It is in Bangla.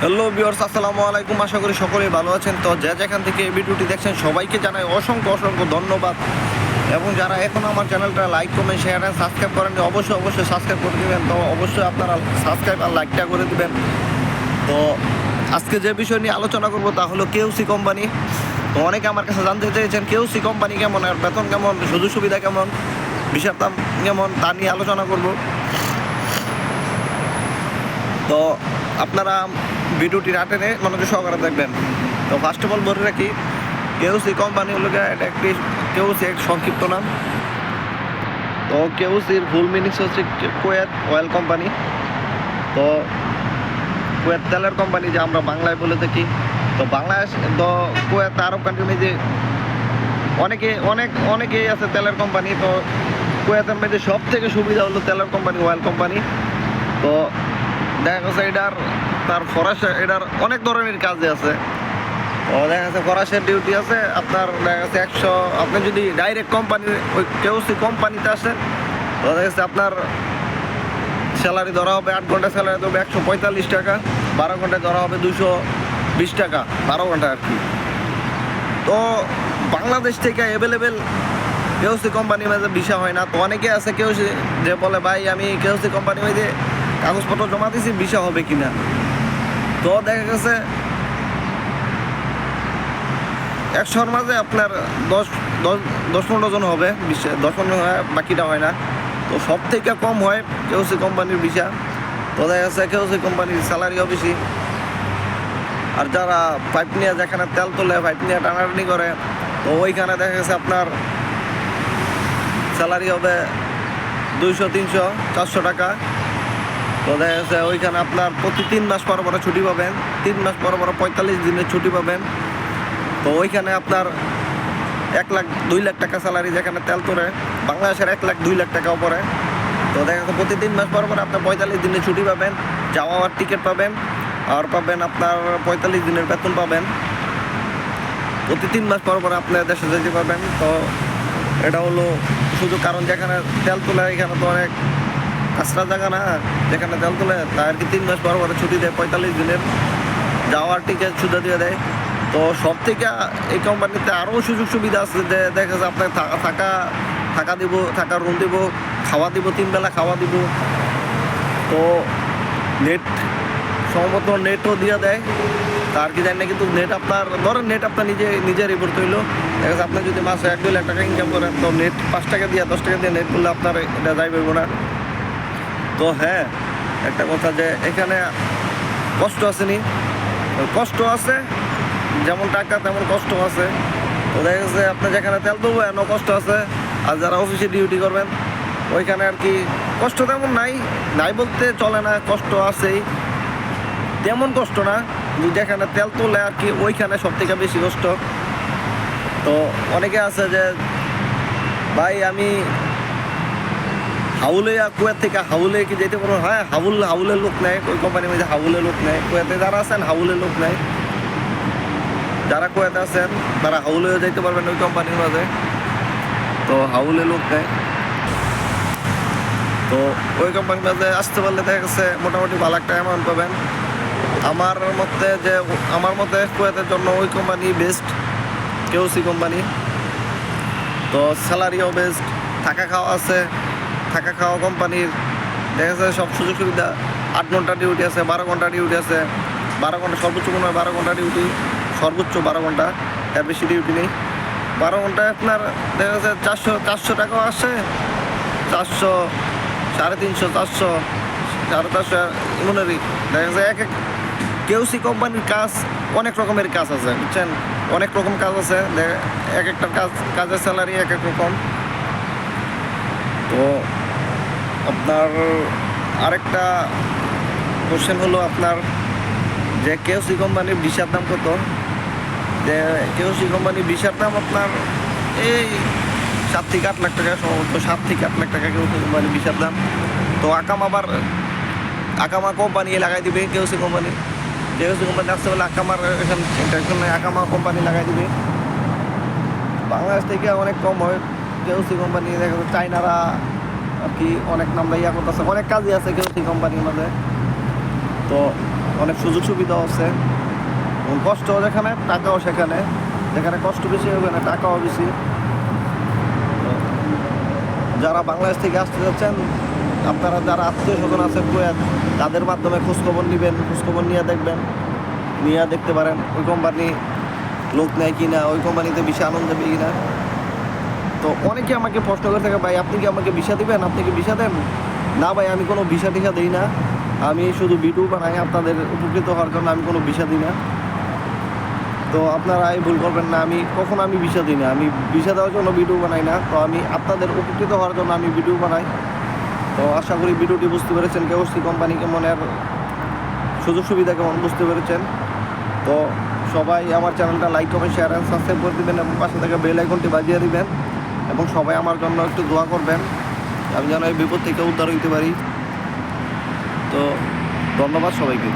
হ্যালো বিয়ার্স আসসালামু আলাইকুম। আশা করি সকলেই ভালো আছেন। তো যে যেখান থেকে এই ভিডিওটি দেখছেন, সবাইকে জানাই অসংখ্য অসংখ্য ধন্যবাদ। এবং যারা এখন আমার চ্যানেলটা like comment share and subscribe করেননি, অবশ্যই অবশ্যই সাবস্ক্রাইব করে দেবেন। তো অবশ্যই আপনারা সাবস্ক্রাইব আর লাইকটা করে দেবেন। তো আজকে যে বিষয় নিয়ে আলোচনা করব তা হলো কেউসি কোম্পানি তো অনেকে আমার কাছে জানতে চেয়েছেন কেউসি কোম্পানি কেমন, আর বেতন কেমন, সুযোগ সুবিধা কেমন বিষয়ের দাম কেমন, তা নিয়ে আলোচনা করব। তো আপনারা ভিডিওটি না টেনে মনোযোগ সহকারে দেখবেন। তো ফার্স্ট অফ অল বলে রাখি কেউসি কোম্পানি হলো এটা একটি কেউসি এক সংক্ষিপ্ত নাম। তো কেউসির ফুল মিনিংস হচ্ছে কোয়েত অয়েল কোম্পানি তো কুয়েত তেলের কোম্পানি যে আমরা বাংলায় বলে থাকি। তো বাংলাদেশ তো কুয়েত আরব কান্ট্রি মধ্যে অনেকে, অনেক, অনেকেই আছে তেলের কোম্পানি তো কুয়েতের মধ্যে সব থেকে সুবিধা হলো তেলের কোম্পানি অয়েল কোম্পানি তো দেখা গেছে এটার তার ফরাসে, এটার অনেক ধরনের কাজে আছে। তো দেখা যাচ্ছে ফরাসের ডিউটি আছে, আপনার দেখা যাচ্ছে একশো, আপনি যদি ডাইরেক্ট কোম্পানি ওই কেউসি কোম্পানিতে আসেন, তো দেখা যাচ্ছে আপনার স্যালারি ধরা হবে আট ঘণ্টা স্যালারি দেবে একশো পঁয়তাল্লিশ টাকা, বারো ঘন্টায় ধরা হবে দুশো বিশ টাকা, বারো ঘণ্টা আর কি। তো বাংলাদেশ থেকে অ্যাভেলেবেল কেউসি কোম্পানির মাঝে ভিসা হয় না, তো অনেকে আছে কেউ যে বলে, ভাই, আমি কেউসি কোম্পানি মাঝে কাগজপত্র জমা দিয়েছি ভিসা হবে কিনা? তো দেখা গেছে একশোর মাঝে আপনার দশ দশ দশ পনেরো জন হবে ভিসা দশ পনেরো হয়, বাকিটা হয় না। তো সব থেকে কম হয় কেউসি কোম্পানির ভিসা। তো দেখা যাচ্ছে কেউসি কোম্পানির স্যালারিও বেশি। আর যারা পাইপ নিয়ে যেখানে তেল তোলে, পাইপ নিয়ে টানাটানি করে, তো ওইখানে দেখা গেছে আপনার স্যালারি হবে দুইশো, তিনশো, চারশো টাকা। তো দেখা যাচ্ছে ওইখানে আপনার প্রতি তিন মাস পর পর ছুটি পাবেন। তিন মাস পর পর পঁয়তাল্লিশ দিনের ছুটি পাবেন। তো ওইখানে আপনার এক লাখ, দুই লাখ টাকা স্যালারি যেখানে তেল তোলে, বাংলাদেশের এক লাখ, দুই লাখ টাকাও পড়ে তো দেখা যাচ্ছে প্রতি তিন মাস পর পর আপনার পঁয়তাল্লিশ দিনের ছুটি পাবেন যাওয়া আওয়ার টিকিট পাবেন, আর পাবেন আপনার পঁয়তাল্লিশ দিনের বেতন পাবেন। প্রতি তিন মাস পর পর আপনি দেশে যেতে পারবেন। তো এটা হলো শুধু কারণ যেখানে তেল তোলে, এখানে তো অনেক কাঁচরা জায়গা না, যেখানে তেল তোলে কি তিন মাস পর পর ছুটি দেয়, পঁয়তাল্লিশ দিনের যাওয়ার টিকিট সুবিধা দিয়ে দেয়। তো সব থেকে এই কোম্পানিতে আরও সুযোগ সুবিধা আছে, যে দেখা যাচ্ছে আপনার থা- থাকা থাকা দিব থাকার রুম দিব, খাওয়া দিব, তিন বেলা খাওয়া দিব। তো নেট সম্ভবত নেটও দিয়ে দেয়। তার কি জানি না, কিন্তু নেট আপনার, ধরেন নেট আপনার নিজে নিজের রিপোর্ট হইল। দেখা যাচ্ছে আপনি যদি মাসে এক দুই লাখ টাকা ইনকাম করেন, তো নেট পাঁচ টাকা দিয়ে, দশ টাকা দিয়ে নেট করলে আপনার এটা যাই পাইব না। তো হ্যাঁ একটা কথা যে এখানে কষ্ট আছে নি কষ্ট আছে, যেমন টাকা, তেমন কষ্ট আছে। তো দেখা গেছে আপনি যেখানে তেল দেবো এমন কষ্ট আছে। আর যারা অফিসে ডিউটি করবেন, ওইখানে আর কি কষ্ট তেমন নাই। নাই বলতে চলে না, কষ্ট আছেই। তেমন কষ্ট না যেখানে তেল তোলে আর কি, ওইখানে সব থেকে বেশি কষ্ট। তো অনেকে আছে যে, ভাই, আমি হাউলে কুয়েত থেকে হাউলে কি যেতে পারব হ্যাঁ হাউল হাউলের লোক নেয়, ওই কোম্পানির মধ্যে হাউলের লোক নেয়। কুয়েতে যারা আছেন হাউলের লোক নেয়। যারা কুয়েতে আছেন, তারা হাউলেও যেতে পারবেন ওই কোম্পানির মাঝে। তো হাউলে লোক নেয়। তো ওই কোম্পানির মাঝে আসতে পারলে দেখা গেছে মোটামুটি ভালো একটা অ্যামাউন্ট পাবেন। আমার মতে যে, আমার মতে কুয়েতের জন্য ওই কোম্পানি বেস্ট কেওসি কোম্পানি তো স্যালারিও বেস্ট থাকা খাওয়া আছে। থাকা খাওয়া কোম্পানির, দেখা যাচ্ছে সব সুযোগ সুবিধা, আট ঘণ্টা ডিউটি আছে, বারো ঘণ্টা ডিউটি আছে। বারো ঘণ্টা, সর্বোচ্চ কোনো বারো ঘণ্টা ডিউটি সর্বোচ্চ বারো ঘণ্টা, এর বেশি ডিউটি নেই। বারো ঘন্টায় আপনার, দেখা যাচ্ছে চারশো চারশো টাকাও আসে। চারশো, সাড়ে তিনশো, চারশো, সাড়ে চারশো এমনেরই দেখা যাচ্ছে এক এক কেউসি কোম্পানির কাজ, অনেক রকমের কাজ আছে, বুঝছেন? অনেক রকম কাজ আছে এক একটা কাজ, কাজের স্যালারি এক এক রকম। তো আপনার আরেকটা কোশ্চেন হলো আপনার যে কেওসি কোম্পানির ভিসার দাম কত? যে কেওসি কোম্পানির ভিসার দাম আপনার এই সাত থেকে আট লাখ টাকা সম্ভবত, সাত থেকে আট লাখ টাকা কেওসি কোম্পানির ভিসার দাম। তো আকাম আবার, আকামা কোম্পানি লাগাই দিবে কেওসি কোম্পানি কেওসি কোম্পানি আসতে বলে আকামার এখানে আকামা কোম্পানি লাগাই দিবে। বাংলাদেশ থেকে অনেক কম হয় কেওসি কোম্পানি দেখা চাইনারা আর কি অনেক নামটা ইয়া করতেছে। অনেক কাজই আছে কেওসি কোম্পানির মধ্যে। তো অনেক সুযোগ সুবিধাও আছে। এবং কষ্টও যেখানে, টাকাও সেখানে। যেখানে কষ্ট বেশি হবে না, টাকাও বেশি। যারা বাংলাদেশ থেকে আসতে যাচ্ছেন, আপনারা যারা আত্মীয় স্বজন আছে কুয়েত তাদের মাধ্যমে খোঁজখবর নেবেন, খোঁজখবর নিয়ে দেখবেন। নিয়ে দেখতে পারেন, ওই কোম্পানি লোক নেয় কি না ওই কোম্পানিতে বেশি আনন্দ দেবে কি না তো অনেকে আমাকে প্রশ্ন করে থাকে, ভাই, আপনি কি আমাকে ভিসা দেবেন? আপনি কি ভিসা দেন? না ভাই, আমি কোনো ভিসা টিসা দিই না। আমি শুধু ভিডিও বানাই, আপনাদের উপকৃত হওয়ার জন্য আমি কোনো ভিসা দিই না। তো আপনারা এই ভুল করবেন না, আমি কখনো আমি ভিসা দিই না। আমি ভিসা দেওয়ার জন্য ভিডিও বানাই না, তো আমি আপনাদের উপকৃত হওয়ার জন্য আমি ভিডিও বানাই। তো আশা করি ভিডিওটি বুঝতে পেরেছেন কেওসি কোম্পানি কেমন কেমনের সুযোগ সুবিধা কেমন বুঝতে পেরেছেন। তো সবাই আমার চ্যানেলটা like, comment, share and subscribe করে দিবেন এবং পাশে থেকে বেল আইকনটি বাজিয়ে দিবেন। এবং সবাই আমার জন্য একটু দোয়া করবেন। আমি যেন এই বিপদ থেকে উদ্ধার হইতে পারি। তো ধন্যবাদ সবাইকে।